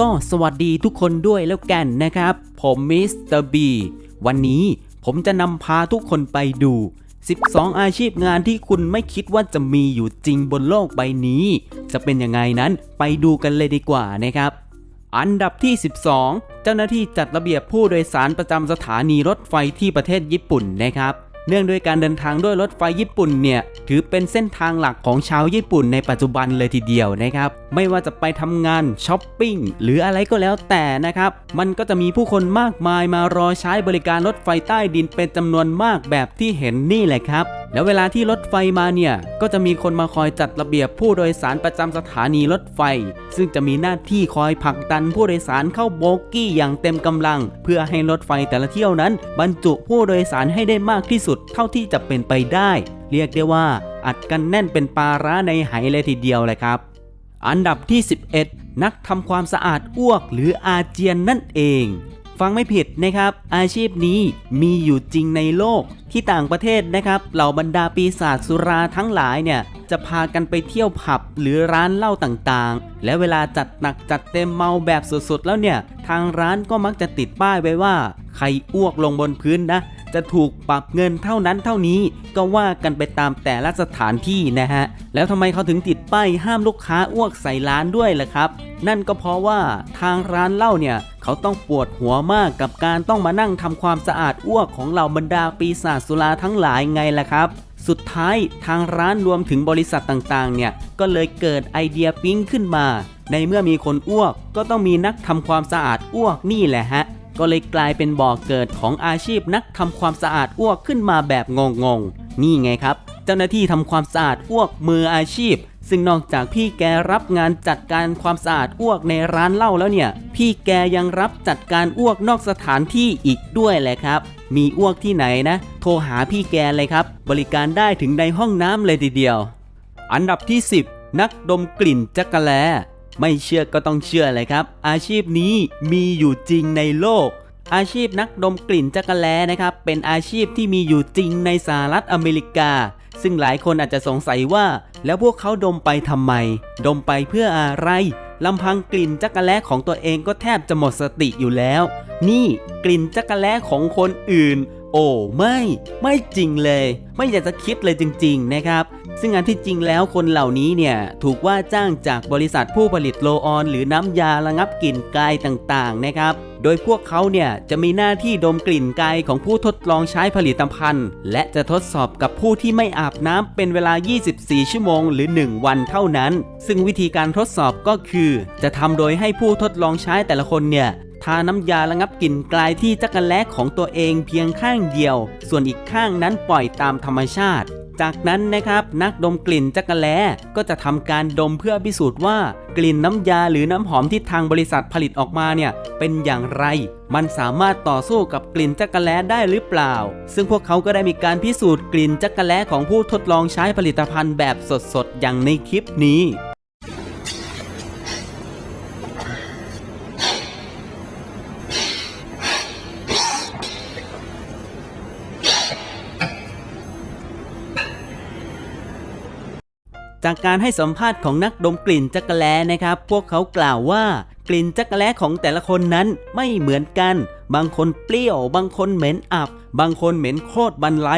ก็สวัสดีทุกคนด้วยแล้วกันนะครับ ผมมิสเตอร์บีวันนี้ผมจะนำพาทุกคนไปดู 12 อาชีพงานที่คุณไม่คิดว่าจะมีอยู่จริงบนโลกใบนี้ จะเป็นยังไงนั้นไปดูกันเลยดีกว่านะครับ อันดับที่ 12 เจ้าหน้าที่จัดระเบียบผู้โดยสารประจำสถานีรถไฟที่ประเทศญี่ปุ่นนะครับ เนื่องด้วยการเดินทางด้วยรถไฟญี่ปุ่นเนี่ยถือเป็นเส้นทางหลักของชาวญี่ปุ่นในปัจจุบันเลยทีเดียวนะครับ ไม่ว่าจะไปทำงานช้อปปิ้งหรืออะไรก็แล้วแต่นะครับ มันก็จะมีผู้คนมากมายมารอใช้บริการรถไฟใต้ดินเป็นจำนวนมากแบบที่เห็นนี่แหละครับ แล้วเวลาที่รถไฟมาเนี่ยก็จะมีคนมาคอยจัดระเบียบผู้โดยสารประจำสถานีรถไฟ ซึ่งจะมีหน้าที่คอยผลักดันผู้โดยสารเข้าโบกี้อย่างเต็มกำลัง เพื่อให้รถไฟแต่ละเที่ยวนั้น บรรจุผู้โดยสารให้ได้มากที่สุดเท่าที่จะเป็นไปได้ เรียกได้ว่าอัดกันแน่นเป็นปลาร้าในไหเลยทีเดียวเลยครับ อันดับที่ 11 นักทำความสะอาดอ้วกหรืออาเจียนนั่นเองฟังไม่ผิดนะครับ อาชีพนี้มีอยู่จริงในโลกที่ต่างประเทศนะครับ เหล่าบรรดาปีศาจสุราทั้งหลายเนี่ย จะพากันไปเที่ยวผับหรือร้านเหล้าต่างๆ และเวลาจัดหนักจัดเต็มเมาแบบสุดๆ แล้วเนี่ย ทางร้านก็มักจะติดป้ายไว้ว่า ใครอ้วกลงบนพื้นนะ จะถูกปรับเงินเท่านั้นเท่านี้ก็ว่ากันไปตามแต่ละสถานที่นะฮะ แล้วทำไมเขาถึงติดป้ายห้ามลูกค้าอ้วกใส่ร้านด้วยล่ะครับ นั่นก็เพราะว่าทางร้านเหล้าเนี่ยเขาต้องปวดหัวมากกับการต้องมานั่งทำความสะอาดอ้วกของเหล่าบรรดาปีศาจสุราทั้งหลายไงล่ะครับสุดท้ายทางร้านรวมถึงบริษัทต่างๆ เนี่ย ก็เลยเกิดไอเดียปิ๊งขึ้นมา ในเมื่อมีคนอ้วกก็ต้องมีนักทำความสะอาดอ้วกนี่แหละฮะ ก็เลยกลายเป็นบ่อกเกิดของอาชีพนักทำความสะอาดอ้วกขึ้นมาแบบงงๆ นี่ไงครับ เจ้าหน้าที่ทำความสะอาดอ้วกมืออาชีพ ซึ่งนอกจากพี่แกรับงานจัดการความสะอาดอ้วกในร้านเหล้าแล้วเนี่ย พี่แกยังรับจัดการอ้วกนอกสถานที่อีกด้วยแหละครับ มีอ้วกที่ไหนนะ โทรหาพี่แกเลยครับ บริการได้ถึงในห้องน้ำเลยทีเดียว อันดับที่ 10 นักดมกลิ่นจักระแล ไม่เชื่อก็ต้องเชื่อเลยครับ อาชีพนี้มีอยู่จริงในโลก อาชีพนักดมกลิ่นจักรแลนะครับ เป็นอาชีพที่มีอยู่จริงในสหรัฐอเมริกา ซึ่งหลายคนอาจจะสงสัยว่า แล้วพวกเขาดมไปทำไม ดมไปเพื่ออะไรลำพังกลิ่นจักรแลของตัวเองก็แทบจะหมดสติอยู่แล้ว นี่กลิ่นจักรแลของคนอื่น โอ้ไม่ไม่จริงเลย ไม่อยากจะคิดเลยจริง ๆ นะครับ ซึ่งอันที่จริงแล้วคนเหล่านี้เนี่ย ถูกว่าจ้างจากบริษัทผู้ผลิตโลออน หรือน้ำยาระงับกลิ่นกายต่างๆนะครับโดยพวกเขาเนี่ยจะมีหน้าที่ดมกลิ่นกายของผู้ทดลองใช้ผลิตภัณฑ์ และจะทดสอบกับผู้ที่ไม่อาบน้ำเป็นเวลา 24 ชั่วโมงหรือ 1 วันเท่านั้น ซึ่งวิธีการทดสอบก็คือ จะทำโดยให้ผู้ทดลองใช้แต่ละคนเนี่ย ทาน้ำยาระงับกลิ่นกลายที่จักรแลของตัวเองเพียงข้างเดียว ส่วนอีกข้างนั้นปล่อยตามธรรมชาติ จากนั้นนะครับนักดมกลิ่นจักรแลก็จะทำการดมเพื่อพิสูจน์ว่า กลิ่นน้ำยาหรือน้ำหอมที่ทางบริษัทผลิตออกมาเนี่ยเป็นอย่างไร มันสามารถต่อสู้กับกลิ่นจักรแลได้หรือเปล่า ซึ่งพวกเขาก็ได้มีการพิสูจน์กลิ่นจักรแลของผู้ทดลองใช้ผลิตภัณฑ์แบบสดๆอย่างในคลิปนี้ จากการให้สัมภาษณ์ของนักดมกลิ่นจักรแลนะครับ พวกเขากล่าวว่ากลิ่นจักรแลของแต่ละคนนั้นไม่เหมือนกัน บางคนเปรี้ยว บางคนเหม็นอับ บางคนเหม็นโคตรบันไล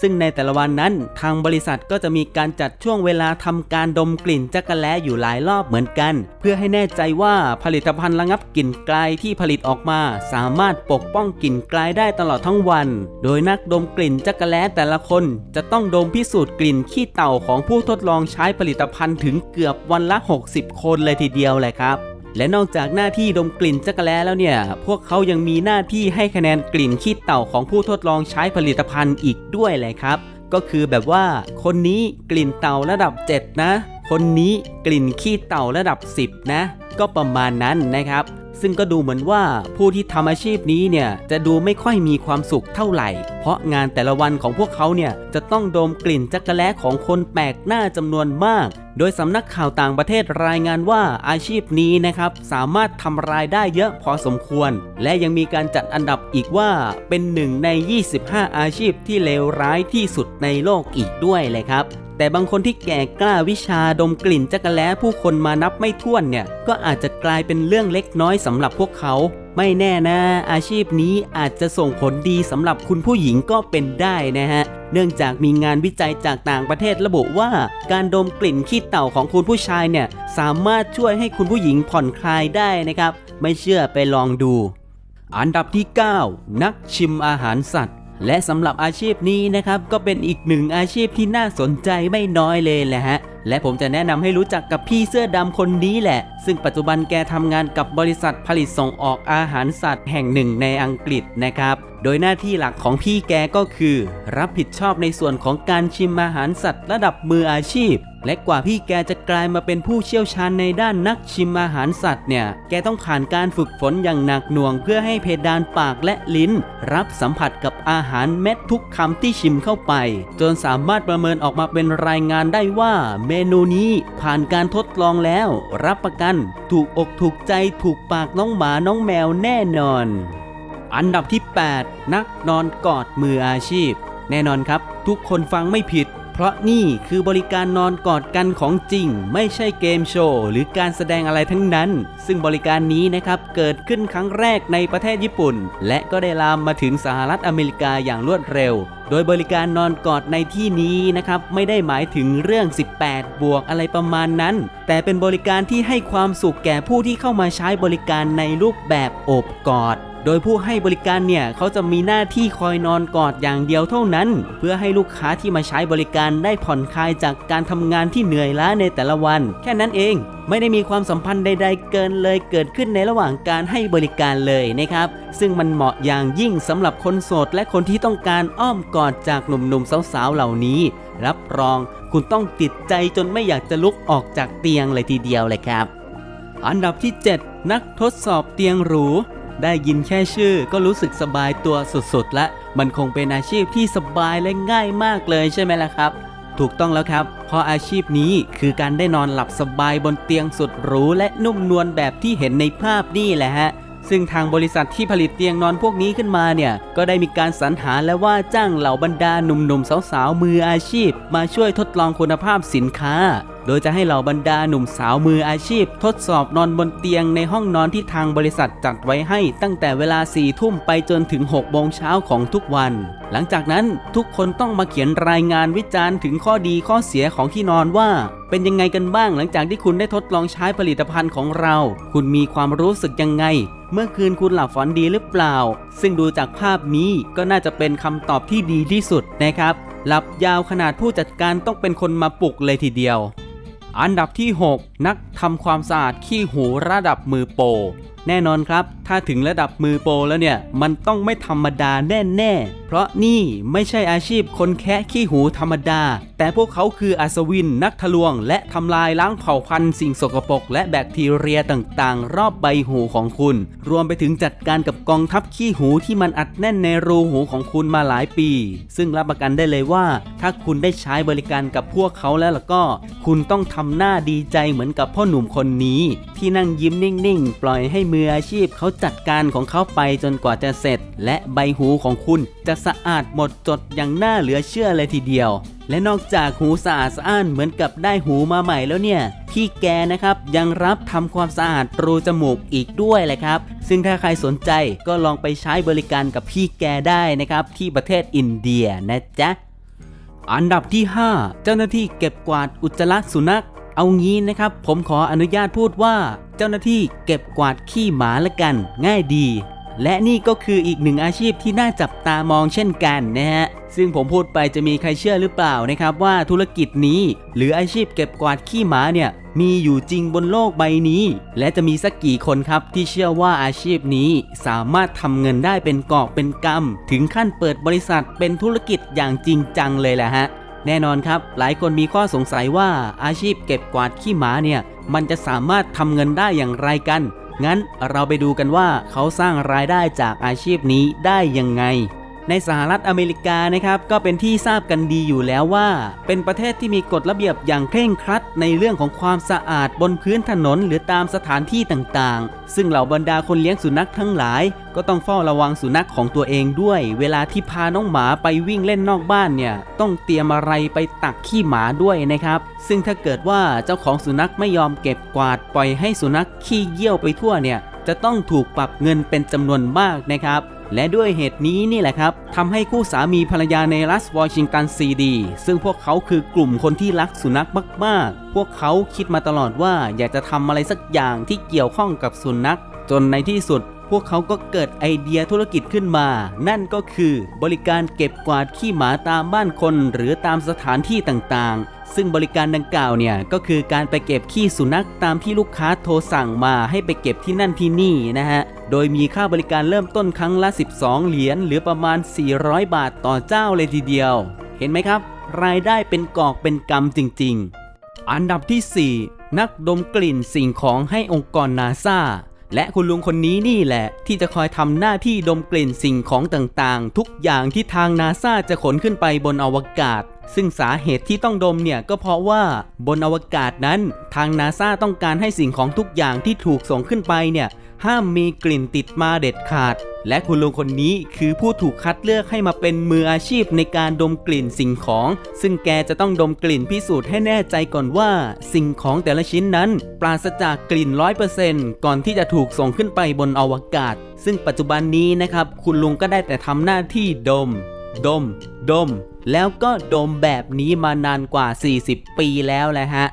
ซึ่งในแต่ละวันนั้นทางบริษัทก็จะมีการจัดช่วงเวลาทำการดมกลิ่นจักรแลอยู่หลายรอบเหมือนกัน เพื่อให้แน่ใจว่าผลิตภัณฑ์ระงับกลิ่นกลายที่ผลิตออกมา สามารถปกป้องกลิ่นกลายได้ตลอดทั้งวัน โดยนักดมกลิ่นจักรแลแต่ละคน จะต้องดมพิสูจน์กลิ่นขี้เต่าของผู้ทดลองใช้ผลิตภัณฑ์ถึงเกือบวันละ 60 คนเลยทีเดียวแหละครับ และนอกจากหน้าที่ดมกลิ่นจักรแลแล้วเนี่ย พวกเขายังมีหน้าที่ให้คะแนนกลิ่นขี้เต่าของผู้ทดลองใช้ผลิตภัณฑ์อีกด้วยเลยครับ ก็คือแบบว่า คนนี้กลิ่นเต่าระดับ 7 นะ คนนี้กลิ่นขี้เต่าระดับ 10 นะ ก็ประมาณนั้นนะครับ ซึ่งก็ดูเหมือนว่าผู้ที่ทำอาชีพนี้เนี่ยจะดูไม่ค่อยมีความสุขเท่าไหร่ เพราะงานแต่ละวันของพวกเขาเนี่ยจะต้องดมกลิ่นจักรแล้ของคนแปลกหน้าจำนวนมาก โดยสำนักข่าวต่างประเทศรายงานว่าอาชีพนี้นะครับสามารถทำรายได้เยอะพอสมควร และยังมีการจัดอันดับอีกว่าเป็นหนึ่งใน 25 อาชีพที่เลวร้ายที่สุดในโลกอีกด้วยเลยครับ แต่บางคนที่แก่กล้าวิชาดมกลิ่นจักรแล้ผู้คนมานับไม่ถ้วนเนี่ย ก็อาจจะกลายเป็นเรื่องเล็กน้อยสำหรับพวกเขา ไม่แน่นะ อาชีพนี้อาจจะส่งผลดีสำหรับคุณผู้หญิงก็เป็นได้นะฮะ เนื่องจากมีงานวิจัยจากต่างประเทศระบุว่า การดมกลิ่นขี้เต่าของคุณผู้ชายเนี่ยสามารถช่วยให้คุณผู้หญิงผ่อนคลายได้นะครับ ไม่เชื่อไปลองดู อันดับที่ 9 นักชิมอาหารสัตว์ และสำหรับอาชีพนี้นะครับก็เป็นอีกหนึ่งอาชีพที่น่าสนใจไม่น้อยเลยแหละฮะและผมจะแนะนำให้รู้จักกับพี่เสื้อดำคนนี้แหละ ซึ่งปัจจุบันแกทำงานกับบริษัทผลิตส่งออกอาหารสัตว์แห่งหนึ่งในอังกฤษนะครับ โดยหน้าที่หลักของพี่แกก็คือ รับผิดชอบในส่วนของการชิมอาหารสัตว์ระดับมืออาชีพ และกว่าพี่แกจะกลายมาเป็นผู้เชี่ยวชาญในด้านนักชิมอาหารสัตว์เนี่ย แกต้องผ่านการฝึกฝนอย่างหนักหน่วง เพื่อให้เพดานปากและลิ้น รับสัมผัสกับอาหารเม็ดทุกคำที่ชิมเข้าไป จนสามารถประเมินออกมาเป็นรายงานได้ว่า เมนูนี้ผ่านการทดลองแล้ว รับประกัน ถูกอกถูกใจถูกปากน้องหมาน้องแมวแน่นอน อันดับที่ 8 นักนอนกอดมืออาชีพ แน่นอนครับ ทุกคนฟังไม่ผิด เพราะนี่คือบริการนอนกอดกันของจริง ไม่ใช่เกมโชว์ หรือการแสดงอะไรทั้งนั้น ซึ่งบริการนี้นะครับ เกิดขึ้นครั้งแรกในประเทศญี่ปุ่น และก็ได้ลามมาถึงสหรัฐอเมริกาอย่างรวดเร็วโดยบริการนอนกอดในที่นี้นะครับไม่ได้หมายถึงเรื่อง 18 บวกอะไรประมาณนั้น แต่เป็นบริการที่ให้ความสุขแก่ผู้ที่เข้ามาใช้บริการในรูปแบบอบกอด โดยผู้ให้บริการเนี่ยเขาจะมีหน้าที่คอยนอนกอดอย่างเดียวเท่านั้น เพื่อให้ลูกค้าที่มาใช้บริการได้ผ่อนคลายจากการทำงานที่เหนื่อยล้าในแต่ละวัน แค่นั้นเองไม่ได้มีความสัมพันธ์ใด ๆ เกินเลยเกิดขึ้นในระหว่างการให้บริการเลยนะครับ ซึ่งมันเหมาะอย่างยิ่งสำหรับคนโสด และคนที่ต้องการอ้อมกอดจากหนุ่มๆสาวๆเหล่านี้ รับรองคุณต้องติดใจจนไม่อยากจะลุกออกจากเตียงเลยทีเดียวเลยครับ อันดับที่ 7 นักทดสอบเตียงหรู ได้ยินแค่ชื่อก็รู้สึกสบายตัวสุดๆ และ มันคงเป็นอาชีพที่สบายและง่ายมากเลยใช่ไหมล่ะครับ ถูกต้องแล้วครับ เพราะอาชีพนี้คือการได้นอนหลับสบายบนเตียงสุดหรูและนุ่มนวลแบบที่เห็นในภาพนี่แหละฮะ ซึ่งทางบริษัทที่ผลิตเตียงนอนพวกนี้ขึ้นมาเนี่ย ก็ได้มีการสรรหาและว่าจ้างเหล่าบรรดาหนุ่มๆสาวๆมืออาชีพ มาช่วยทดลองคุณภาพสินค้า โดยจะให้เหล่าบรรดาหนุ่มสาวมืออาชีพ ทดสอบนอนบนเตียงในห้องนอนที่ทางบริษัทจัดไว้ให้ ตั้งแต่เวลา4ี่ทุ่มไปจนถึง6โมงเช้าของทุกวัน หลังจากนั้นทุกคนต้องมาเขียนรายงานวิจารณ์ถึงข้อดีข้อเสียของที่นอนว่าเป็นยังไงกันบ้างหลังจากที่คุณได้ทดลองใช้ผลิตภัณฑ์ของเรา คุณมีความรู้สึกยังไง เมื่อคืนคุณหลับฝันดีหรือเปล่า ซึ่งดูจากภาพนี้ก็น่าจะเป็นคำตอบที่ดีที่สุดนะครับ หลับยาวขนาดผู้จัดการต้องเป็นคนมาปลุกเลยทีเดียว อันดับที่ 6 นักทำความสะอาดขี้หูระดับมือโปร แน่นอนครับ ถ้าถึงระดับมือโปรแล้วเนี่ย มันต้องไม่ธรรมดาแน่ๆ เพราะนี่ไม่ใช่อาชีพคนแคะขี้หูธรรมดา แต่พวกเขาคืออัศวินนักทะลวง และทำลายล้างเผ่าพันธุ์สิ่งสกปรกและแบคทีเรียต่างๆ รอบใบหูของคุณ รวมไปถึงจัดการกับกองทัพขี้หูที่มันอัดแน่นในรูหูของคุณมาหลายปี ซึ่งรับประกันได้เลยว่า ถ้าคุณได้ใช้บริการกับพวกเขาแล้วล่ะก็ คุณต้องทำหน้าดีใจเหมือนกับพ่อหนุ่มคนนี้ ที่นั่งยิ้มนิ่งๆ ปล่อยให้มืออาชีพเขาจัดการของเขาไปจนกว่าจะเสร็จ และใบหูของคุณจะสะอาดหมดจดอย่างน่าเหลือเชื่อเลยทีเดียว และนอกจากหูสะอาดสะอ้านเหมือนกับได้หูมาใหม่แล้วเนี่ยพี่แกนะครับยังรับทำความสะอาดรูจมูกอีกด้วยแหละครับ ซึ่งถ้าใครสนใจก็ลองไปใช้บริการกับพี่แกได้นะครับ ที่ประเทศอินเดียนะจ๊ะอันดับที่ 5 เจ้าหน้าที่เก็บกวาดอุจจาระสุนัข เอางี้นะครับ ผมขออนุญาตพูดว่า เจ้าหน้าที่เก็บกวาดขี้หมาละกัน ง่ายดี และนี่ก็คืออีกหนึ่งอาชีพที่น่าจับตามองเช่นกันนะฮะซึ่งผมพูดไปจะมีใครเชื่อหรือเปล่านะครับ ว่าธุรกิจนี้หรืออาชีพเก็บกวาดขี้หมาเนี่ยมีอยู่จริงบนโลกใบนี้ และจะมีสักกี่คนครับที่เชื่อว่าอาชีพนี้สามารถทำเงินได้เป็นกอบเป็นกำถึงขั้นเปิดบริษัทเป็นธุรกิจอย่างจริงจังเลยแหละฮะ แน่นอนครับ หลายคนมีข้อสงสัยว่าอาชีพเก็บกวาดขี้หมาเนี่ยมันจะสามารถทำเงินได้อย่างไรกัน งั้นเราไปดูกันว่าเขาสร้างรายได้จากอาชีพนี้ได้ยังไง ในสหรัฐอเมริกานะครับก็เป็นที่ทราบกันดีอยู่แล้วว่า เป็นประเทศที่มีกฎระเบียบอย่างเคร่งครัด ในเรื่องของความสะอาดบนพื้นถนนหรือตามสถานที่ต่างๆ ซึ่งเหล่าบรรดาคนเลี้ยงสุนัขทั้งหลาย ก็ต้องเฝ้าระวังสุนัขของตัวเองด้วย เวลาที่พาน้องหมาไปวิ่งเล่นนอกบ้านเนี่ยต้องเตรียมอะไรไปตักขี้หมาด้วยนะครับซึ่งถ้าเกิดว่าเจ้าของสุนัขไม่ยอมเก็บกวาดปล่อยให้สุนัขขี้เยี่ยวไปทั่วเนี่ยจะต้องถูกปรับเงินเป็นจำนวนมากนะครับ และด้วยเหตุนี้นี่แหละครับทำให้คู่สามีภรรยาในรัฐวอชิงตันซีดี ซึ่งพวกเขาคือกลุ่มคนที่รักสุนัขมากๆ พวกเขาคิดมาตลอดว่าอยากจะทำอะไรสักอย่างที่เกี่ยวข้องกับสุนัข จนในที่สุด พวกเขาก็เกิดไอเดียธุรกิจขึ้นมา นั่นก็คือบริการเก็บกวาดขี้หมาตามบ้านคน หรือตามสถานที่ต่างๆ ซึ่งบริการดังกล่าวเนี่ยก็คือการไปเก็บขี้สุนัขตามที่ลูกค้าโทรสั่งมาให้ไปเก็บที่นั่นที่นี่นะฮะ โดยมีค่าบริการเริ่มต้นครั้งละ 12 เหรียญหรือประมาณ 400 บาทต่อเจ้าเลยทีเดียว เห็นไหมครับ รายได้เป็นกอกเป็นกำจริง ๆ อันดับที่ 4 นักดมกลิ่นสิ่งของให้องค์กรนาซาและคุณลุงคนนี้นี่แหละ ที่จะคอยทำหน้าที่ดมกลิ่นสิ่งของต่างๆ ทุกอย่างที่ทางนาซาจะขนขึ้นไปบนอวกาศ ซึ่งสาเหตุที่ต้องดมเนี่ยก็เพราะว่าบนอวกาศนั้น ทางนาซาต้องการให้สิ่งของทุกอย่างที่ถูกส่งขึ้นไปเนี่ย ห้ามมีกลิ่นติดมาเด็ดขาด และคุณลุงคนนี้คือผู้ถูกคัดเลือกให้มาเป็นมืออาชีพในการดมกลิ่นสิ่งของ ซึ่งแกจะต้องดมกลิ่นพิสูจน์ให้แน่ใจก่อนว่า สิ่งของแต่ละชิ้นนั้น ปราศจากกลิ่น100%ก่อนที่จะถูกส่งขึ้นไปบนอวกาศ ซึ่งปัจจุบันนี้นะครับ คุณลุงก็ได้แต่ทำหน้าที่ดม ดม ดม แล้วก็ดมแบบนี้มานานกว่า 40 ปีแล้วแหละฮะ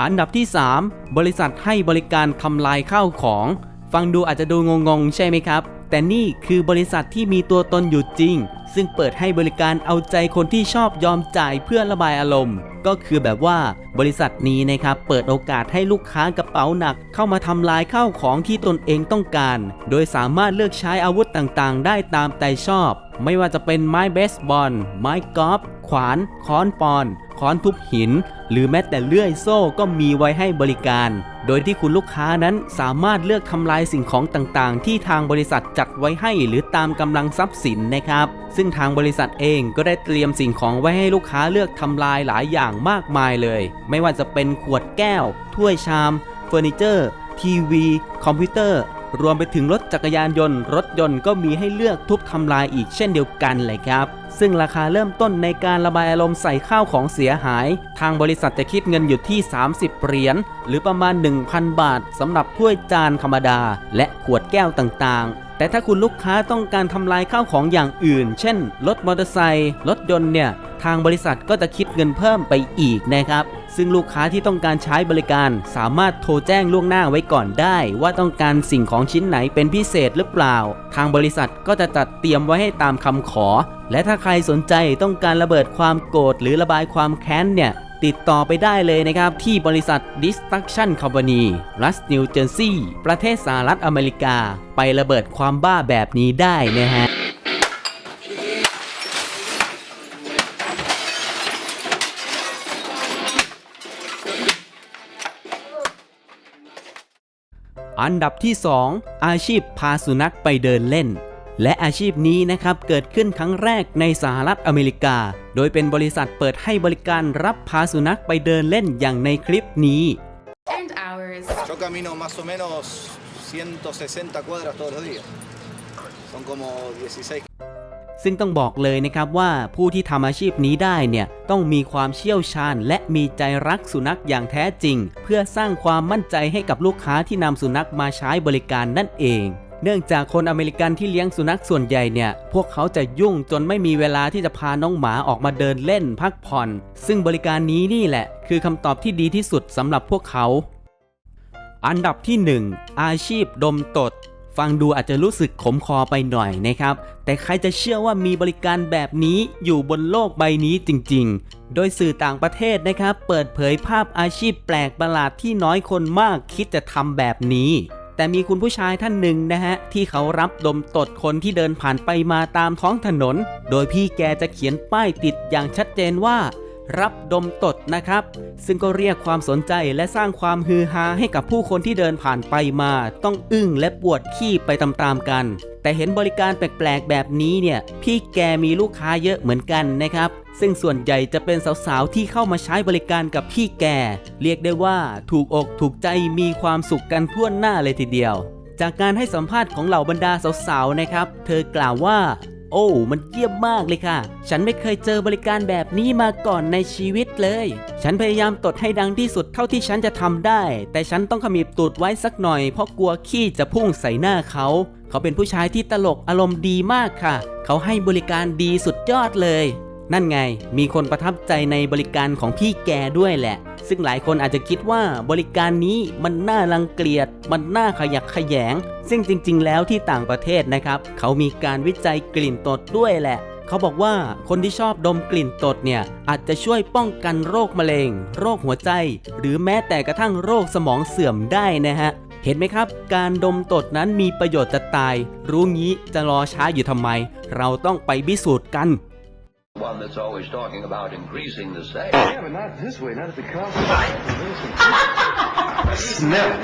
อันดับที่ 3 บริษัทให้บริการทำลายข้าวของ ฟังดูอาจจะดูงงๆ ใช่ไหมครับ แต่นี่คือบริษัทที่มีตัวตนอยู่จริง ซึ่งเปิดให้บริการเอาใจคนที่ชอบยอมจ่ายเพื่อระบายอารมณ์ ก็คือแบบว่าบริษัทนี้นะครับเปิดโอกาสให้ลูกค้ากระเป๋าหนัก เข้ามาทำลายข้าวของที่ตนเองต้องการ โดยสามารถเลือกใช้อาวุธต่างๆ ได้ตามใจชอบ ไม่ว่าจะเป็นไม้เบสบอลไม้กอล์ฟ ขวาน ค้อนปอน ค้อนทุบหิน หรือแม้แต่เลื่อยโซ่ก็มีไว้ให้บริการ โดยที่คุณลูกค้านั้นสามารถเลือกทำลายสิ่งของต่างๆ ที่ทางบริษัทจัดไว้ให้ หรือตามกำลังทรัพย์สินนะครับ ซึ่งทางบริษัทเองก็ได้เตรียมสิ่งของไว้ให้ลูกค้าเลือกทำลายหลายอย่างมากมายเลย ไม่ว่าจะเป็นขวดแก้ว ถ้วยชาม เฟอร์นิเจอร์ ทีวี คอมพิวเตอร์ รวมไปถึงรถจักรยานยนต์ รถยนต์ก็มีให้เลือกทุบทำลายอีกเช่นเดียวกันเลยครับ ซึ่งราคาเริ่มต้นในการระบายอารมณ์ใส่ข้าวของเสียหาย ทางบริษัทจะคิดเงินอยู่ที่ 30 เหรียญหรือประมาณ 1,000 บาทสำหรับถ้วยจานธรรมดา และขวดแก้วต่างๆ แต่ถ้าคุณลูกค้าต้องการทำลายข้าวของอย่างอื่น เช่น รถมอเตอร์ไซค์รถยนต์เนี่ย ทางบริษัทก็จะคิดเงินเพิ่มไปอีกนะครับ ซึ่งลูกค้าที่ต้องการใช้บริการ สามารถโทรแจ้งล่วงหน้าไว้ก่อนได้ ว่าต้องการสิ่งของชิ้นไหนเป็นพิเศษหรือเปล่า ทางบริษัทก็จะจัดเตรียมไว้ให้ตามคำขอ และถ้าใครสนใจต้องการระเบิดความโกรธหรือระบายความแค้นเนี่ย ติดต่อไปได้เลยนะครับ ที่บริษัท Destruction Company รัฐนิวเจอร์ซีย์ประเทศสหรัฐอเมริกา ไประเบิดความบ้าแบบนี้ได้นะฮะอันดับที่ 2 อาชีพพาสุนัขไปเดินเล่น และอาชีพนี้นะครับเกิดขึ้นครั้งแรกในสหรัฐอเมริกา โดยเป็นบริษัทเปิดให้บริการรับพาสุนัขไปเดินเล่นอย่างในคลิปนี้ and hours. Yo camino más o menos 160 cuadras todos los días. Son como 16ซึ่งต้องบอกเลยนะครับว่าผู้ที่ทำอาชีพนี้ได้เนี่ยต้องมีความเชี่ยวชาญ และมีใจรักสุนัขอย่างแท้จริง เพื่อสร้างความมั่นใจให้กับลูกค้าที่นำสุนัขมาใช้บริการนั่นเอง เนื่องจากคนอเมริกันที่เลี้ยงสุนัขส่วนใหญ่เนี่ย พวกเขาจะยุ่งจนไม่มีเวลาที่จะพาน้องหมาออกมาเดินเล่นพักผ่อน ซึ่งบริการนี้นี่แหละ คือคำตอบที่ดีที่สุดสำหรับพวกเขา อันดับที่ 1 อาชีพดมตด ฟังดูอาจจะรู้สึกขมคอไปหน่อยนะครับ แต่ใครจะเชื่อว่ามีบริการแบบนี้อยู่บนโลกใบนี้จริง ๆ โดยสื่อต่างประเทศนะครับ เปิดเผยภาพอาชีพแปลกประหลาดที่น้อยคนมากคิดจะทำแบบนี้ แต่มีคุณผู้ชายท่านหนึ่งนะฮะ ที่เขารับดมตดคนที่เดินผ่านไปมาตามท้องถนน โดยพี่แกจะเขียนป้ายติดอย่างชัดเจนว่า รับดมตดนะครับ ซึ่งก็เรียกความสนใจและสร้างความฮือฮาให้กับผู้คนที่เดินผ่านไปมา ต้องอึ้งและปวดขี้ไปตามๆกัน แต่เห็นบริการแปลกๆแบบนี้เนี่ย พี่แกมีลูกค้าเยอะเหมือนกันนะครับ ซึ่งส่วนใหญ่จะเป็นสาวๆ ที่เข้ามาใช้บริการกับพี่แก เรียกได้ว่าถูกอกถูกใจมีความสุขกันทั่วหน้าเลยทีเดียว จากการให้สัมภาษณ์ของเหล่าบรรดาสาวๆ นะครับ เธอกล่าวว่า โอ้ มันเยี่ยมมากเลยค่ะ ฉันไม่เคยเจอบริการแบบนี้มาก่อนในชีวิตเลย ฉันพยายามตดให้ดังที่สุดเท่าที่ฉันจะทำได้ แต่ฉันต้องขมิบตูดไว้สักหน่อย เพราะกลัวขี้จะพุ่งใส่หน้าเขา เขาเป็นผู้ชายที่ตลกอารมณ์ดีมากค่ะ เขาให้บริการดีสุดยอดเลย นั่นไง มีคนประทับใจในบริการของพี่แกด้วยแหละ ซึ่งหลายคนอาจจะคิดว่าบริการนี้มันน่ารังเกียจ มันน่าขยักขยง ซึ่งจริง ๆ แล้วที่ต่างประเทศนะครับ เขามีการวิจัยกลิ่นตดด้วยแหละเขาบอกว่าคนที่ชอบดมกลิ่นตดเนี่ยอาจจะช่วยป้องกันโรคมะเร็ง โรคหัวใจ หรือแม้แต่กระทั่งโรคสมองเสื่อมได้นะฮะ เห็นไหมครับ การดมตดนั้นมีประโยชน์จะตาย รู้งี้จะรอช้าอยู่ทำไม เราต้องไปพิสูจน์กัน one that's always talking about increasing the sex. Yeah, but not this way, not at the cost of... Smell.